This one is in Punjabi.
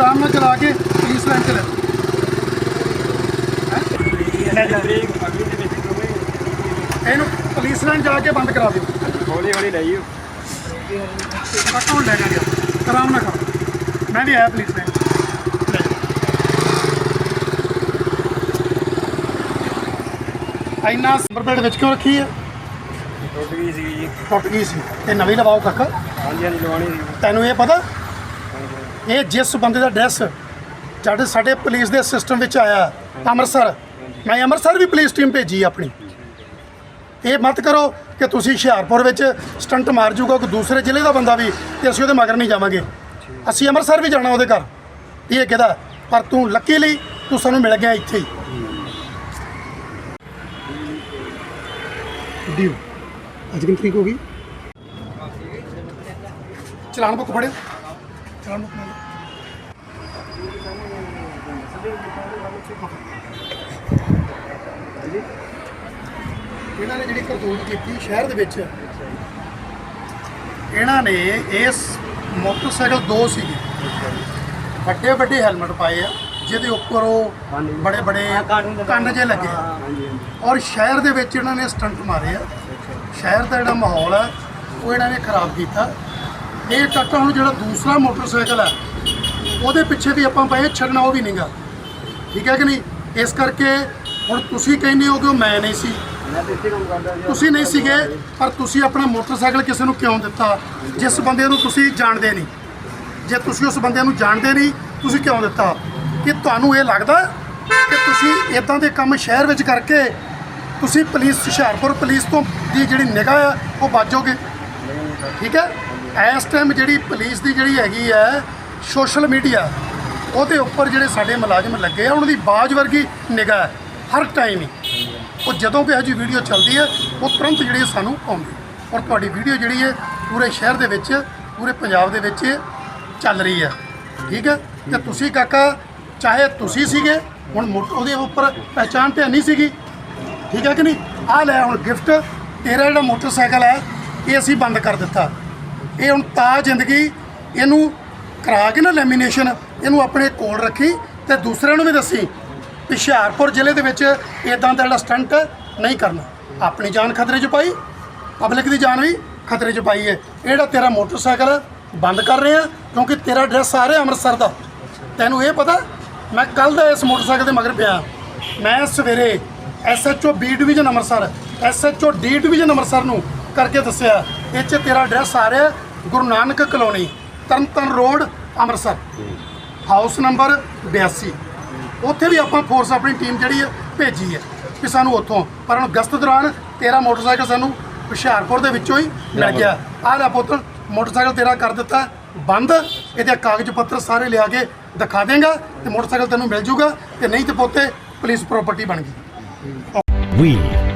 ਆਰਾਮ ਨਾਲ ਚਲਾ ਕੇ ਪੁਲਿਸ ਲਾਈਨ ਚ ਲੈ ਇਹਨੂੰ ਪੁਲਿਸ ਲਾਈਨ ਜਾ ਕੇ ਬੰਦ ਕਰਾ ਦਿਓ। ਹੌਲੀ ਹੌਲੀ ਲੈ ਜਿਓ। ਕੱਟ ਹੁਣ ਲੈ ਜਾਣਗੇ ਆਰਾਮ ਨਾਲ ਕਰੋ ਮੈਂ ਵੀ ਆਇਆ ਪੁਲਿਸ ਲਾਈਨ। ਇੰਨਾ ਸੰਬਰ ਵਿੱਚ ਕਿਉਂ ਰੱਖੀ ਹੈ ਟੁੱਟ ਗਈ ਸੀ ਜੀ। ਟੁੱਟ ਗਈ ਸੀ। ਤੇ ਨਵੀਂ ਲਵਾਓ ਕੱਖ। ਹਾਂਜੀ ਹਾਂਜੀ ਲਵਾਉਣੀ ਸੀ। ਤੈਨੂੰ ਇਹ ਪਤਾ? ਇਹ ਜਿਸ ਬੰਦੇ ਦਾ ਐਡਰੈਸ ਜਦ ਸਾਡੇ ਪੁਲਿਸ ਦੇ ਸਿਸਟਮ ਵਿੱਚ ਆਇਆ ਅੰਮ੍ਰਿਤਸਰ। ਮੈਂ ਅੰਮ੍ਰਿਤਸਰ ਵੀ ਪੁਲਿਸ ਟੀਮ ਭੇਜੀ ਆਪਣੀ। ਇਹ ਮਤ ਕਰੋ ਕਿ ਤੁਸੀਂ ਹੁਸ਼ਿਆਰਪੁਰ ਵਿੱਚ ਸਟੰਟ ਮਾਰ ਜੂਗਾ ਕੋਈ ਦੂਸਰੇ ਜ਼ਿਲ੍ਹੇ ਦਾ ਬੰਦਾ ਵੀ ਤੇ ਅਸੀਂ ਉਹਦੇ ਮਗਰ ਨਹੀਂ ਜਾਵਾਂਗੇ। ਅਸੀਂ ਅੰਮ੍ਰਿਤਸਰ ਵੀ ਜਾਣਾ ਉਹਦੇ ਘਰ। ਇਹ ਕਿਹਦਾ ਪਰ ਤੂੰ ਲੱਕੀ ਲਈ ਤੂੰ ਸਾਨੂੰ ਮਿਲ ਗਿਆ ਇੱਥੇ ਹੀ। ਦਿਓ ਅੱਜ ਕਿੰਨੀ ਤਰੀਕ ਹੋ ਗਈ? ਚਲਾਨ ਬੁੱਕ ਫੜਿਓ। ਇਹਨਾਂ ਨੇ ਜਿਹੜੀ ਕਰਤੂਤ ਕੀਤੀ ਸ਼ਹਿਰ ਦੇ ਵਿੱਚ ਇਹਨਾਂ ਨੇ ਇਸ ਮੋਟਰਸਾਈਕਲ ਦੋ ਸੀਗੇ। ਵੱਡੇ ਵੱਡੇ ਹੈਲਮਟ ਪਾਏ ਆ ਜਿਹਦੇ ਉੱਪਰ ਉਹ। ਬੜੇ ਬੜੇ ਕੰਨ ਜੇ ਲੱਗੇ। ਆ। ਹਾਂਜੀ ਔਰ ਸ਼ਹਿਰ ਦੇ ਵਿੱਚ ਇਹਨਾਂ ਨੇ ਸਟੰਟ ਮਾਰੇ ਆ। ਸ਼ਹਿਰ ਦਾ ਜਿਹੜਾ ਮਾਹੌਲ ਹੈ ਉਹ ਇਹਨਾਂ ਨੇ ਖਰਾਬ ਕੀਤਾ। ਇਹ ਟੱਕਾ ਹੁਣ ਜਿਹੜਾ ਦੂਸਰਾ ਮੋਟਰਸਾਈਕਲ ਹੈ ਉਹਦੇ ਪਿੱਛੇ ਵੀ ਆਪਾਂ ਪਏ ਛੱਡਣਾ ਉਹ ਵੀ ਨਹੀਂਗਾ ਠੀਕ ਹੈ ਕਿ ਨਹੀਂ? ਇਸ ਕਰਕੇ ਹੁਣ ਤੁਸੀਂ ਕਹਿੰਦੇ ਹੋ ਕਿ ਉਹ ਮੈਂ ਨਹੀਂ ਸੀ। ਤੁਸੀਂ ਨਹੀਂ ਸੀਗੇ ਪਰ ਤੁਸੀਂ ਆਪਣਾ ਮੋਟਰਸਾਈਕਲ ਕਿਸੇ ਨੂੰ ਕਿਉਂ ਦਿੱਤਾ? ਜਿਸ ਬੰਦੇ ਨੂੰ ਤੁਸੀਂ ਜਾਣਦੇ ਨਹੀਂ। ਜੇ ਤੁਸੀਂ ਉਸ ਬੰਦੇ ਨੂੰ ਜਾਣਦੇ ਨਹੀਂ ਤੁਸੀਂ ਕਿਉਂ ਦਿੱਤਾ? ਕਿ ਤੁਹਾਨੂੰ ਇਹ ਲੱਗਦਾ ਕਿ ਤੁਸੀਂ ਇਦਾਂ ਦੇ ਕੰਮ ਸ਼ਹਿਰ ਵਿੱਚ ਕਰਕੇ ਤੁਸੀਂ ਪੁਲਿਸ ਹੁਸ਼ਿਆਰਪੁਰ ਪੁਲਿਸ ਤੋਂ ਦੀ ਜਿਹੜੀ ਨਿਗਾਹ ਆ ਉਹ ਬਾਜੋਗੇ ਠੀਕ ਹੈ? ਇਸ ਟਾਈਮ ਜਿਹੜੀ ਪੁਲਿਸ ਦੀ ਜਿਹੜੀ ਹੈਗੀ ਹੈ ਸੋਸ਼ਲ ਮੀਡੀਆ ਉਹਦੇ ਉੱਪਰ ਜਿਹੜੇ ਸਾਡੇ ਮੁਲਾਜ਼ਮ ਲੱਗੇ ਆ, ਉਹਨਾਂ ਦੀ ਬਾਜ ਵਰਗੀ ਨਿਗਾਹ ਹੈ, ਹਰ ਟਾਈਮ ਹੀ। ਉਹ ਜਦੋਂ ਵੀ ਇਹੋ ਜਿਹੀ ਵੀਡੀਓ ਚੱਲਦੀ ਹੈ, ਉਹ ਤੁਰੰਤ ਜਿਹੜੀ ਸਾਨੂੰ ਆਉਂਦੀ। ਔਰ ਤੁਹਾਡੀ ਵੀਡੀਓ ਜਿਹੜੀ ਹੈ, ਪੂਰੇ ਸ਼ਹਿਰ ਦੇ ਵਿੱਚ, ਪੂਰੇ ਪੰਜਾਬ ਦੇ ਵਿੱਚ ਚੱਲ ਰਹੀ ਹੈ। ਠੀਕ ਹੈ? ਤੇ ਤੁਸੀਂ ਕਾਕਾ, ਚਾਹੇ ਤੁਸੀਂ ਸੀਗੇ, ਹੁਣ ਮੋ- ਉਹਦੇ ਉੱਪਰ ਪਹਿਚਾਣ ਤੇ ਨਹੀਂ ਸੀਗੀ। ਠੀਕ ਹੈ ਕਿ ਨਹੀਂ? ਆ ਲੈ ਹੁਣ ਗਿਫਟ ਤੇਰਾ ਜਿਹੜਾ ਮੋਟਰਸਾਈਕਲ ਹੈ, ਇਹ ਅਸੀਂ ਬੰਦ ਕਰ ਦਿੱਤਾ। ਇਹ ਹੁਣ ਤਾਂ ਜ਼ਿੰਦਗੀ ਇਹਨੂੰ ਕਰਾ ਕੇ ਨਾ ਲੈਮੀਨੇਸ਼ਨ ਇਹਨੂੰ ਆਪਣੇ ਕੋਲ ਰੱਖੀ ਤੇ ਦੂਸਰਿਆਂ ਨੂੰ ਵੀ ਦੱਸੀ ਵੀ ਹੁਸ਼ਿਆਰਪੁਰ ਜ਼ਿਲ੍ਹੇ ਦੇ ਵਿੱਚ ਇਦਾਂ ਦਾ ਜਿਹੜਾ ਸਟੰਟ ਨਹੀਂ ਕਰਨਾ। ਆਪਣੀ ਜਾਨ ਖਤਰੇ 'ਚ ਪਾਈ ਪਬਲਿਕ ਦੀ ਜਾਨ ਵੀ ਖਤਰੇ 'ਚ ਪਾਈ ਹੈ। ਇਹ ਤੇਰਾ ਮੋਟਰਸਾਈਕਲ ਹੈ, ਬੰਦ ਕਰ ਰਹੇ ਆ ਕਿਉਂਕਿ ਤੇਰਾ ਐਡਰੈਸ ਆ ਅੰਮ੍ਰਿਤਸਰ ਦਾ। ਤੈਨੂੰ ਇਹ ਪਤਾ ਮੈਂ ਕੱਲ ਦਾ ਇਸ ਮੋਟਰਸਾਈਕਲ ਦੇ ਮਗਰ ਪਿਆ। ਮੈਂ ਸਵੇਰੇ SHO B division Amritsar SHO D division Amritsar ਨੂੰ ਕਰਕੇ ਦੱਸਿਆ। ਇਹ 'ਚ ਤੇਰਾ ਐਡਰੈਸ ਆ ਰਿਹਾ Guru Nanak colony Tarn Taran road Amritsar. House number 82 ਉੱਥੇ ਵੀ ਆਪਾਂ ਫੋਰਸ ਆਪਣੀ ਟੀਮ ਜਿਹੜੀ ਹੈ ਭੇਜੀ ਹੈ ਕਿ ਸਾਨੂੰ ਉੱਥੋਂ। ਪਰ ਹੁਣ ਗਸਤ ਦੌਰਾਨ ਤੇਰਾ ਮੋਟਰਸਾਈਕਲ ਸਾਨੂੰ ਹੁਸ਼ਿਆਰਪੁਰ ਦੇ ਵਿੱਚੋਂ ਹੀ ਮਿਲ ਗਿਆ। ਆਹ ਲੈ ਪੁੱਤ ਮੋਟਰਸਾਈਕਲ ਤੇਰਾ ਕਰ ਦਿੱਤਾ ਬੰਦ। ਇਹਦੇ ਕਾਗਜ਼ ਪੱਤਰ ਸਾਰੇ ਲਿਆ ਕੇ ਦਿਖਾ ਦੇਗਾ ਤੇ ਮੋਟਰਸਾਈਕਲ ਤੈਨੂੰ ਮਿਲ ਜੂਗਾ ਤੇ ਨਹੀਂ ਤੇ ਪੋਤੇ ਪੁਲਿਸ ਪ੍ਰਾਪਰਟੀ ਬਣ ਗਈ। We